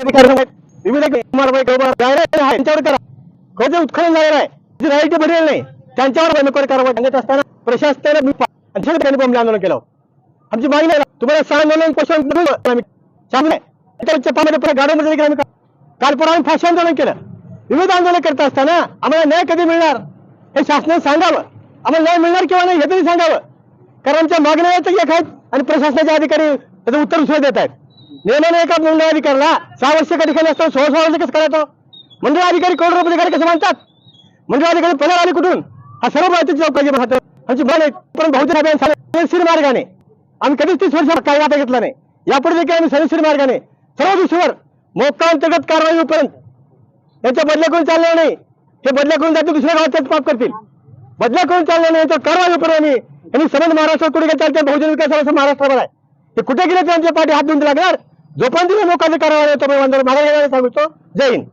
अधिकारी खोजे हो, उत्खनन झालेलं आहे जी राईट नाही त्यांच्यावर बेनकर कारवाई. सांगत असताना प्रशासनाने मी आंदोलन केलं. आमची मागणी तुम्हाला सहा आंदोलन पोषण चांगलं आहे. चपामध्ये गाड्यामध्ये देखील आम्ही काल परवा आम्ही फाशी आंदोलन केलं. विविध आंदोलन करत असताना आम्हाला न्याय कधी मिळणार हे शासनाने सांगावं. आम्हाला न्याय मिळणार किंवा नाही हे तरी सांगावं. कारण आमच्या मागण्या आहेत एक आहेत आणि प्रशासनाचे अधिकारी त्याचं उत्तर सुद्धा देत आहेत. नेमाने एका मंडळ अधिकाऱ्याला सहा वर्ष एका ठिकाणी असतो सोळा सोळा वर्ष कसं करायचं? मंडळ अधिकारी करोड रुपये अधिकारी कसं मानतात? मंडळ अधिकारी पगार आले कुठून? हा सर्व माहिती चौकशी राहतो आमची बन आहे पण बहुजन अभियान सनशीर मार्गाने. आम्ही कधीच तीस वर्ष काही वाटा घेतला नाही. यापुढे देखील आम्ही सनशीर मार्गाने. सर्व दिवशीवर मोक्का कारवाई होईपर्यंत. यांच्या बदल्या करून चालणार नाही. हे बदल्या करून जातील दुसऱ्या गावात त्याच पाप करतील. बदल्या करून चालणार नाही यांच्यावर कारवाई होईपर्यंत आम्ही यांनी समज महाराष्ट्रात कुठे गेले चालते बहुजन विकास महाराष्ट्रावर आहे. ते कुठे गेले त्यांच्या पाठी हात धुवून लागणार? जोपर्यंत लोकांचे कारवाई होतो मागे सांगतो जय हिंद.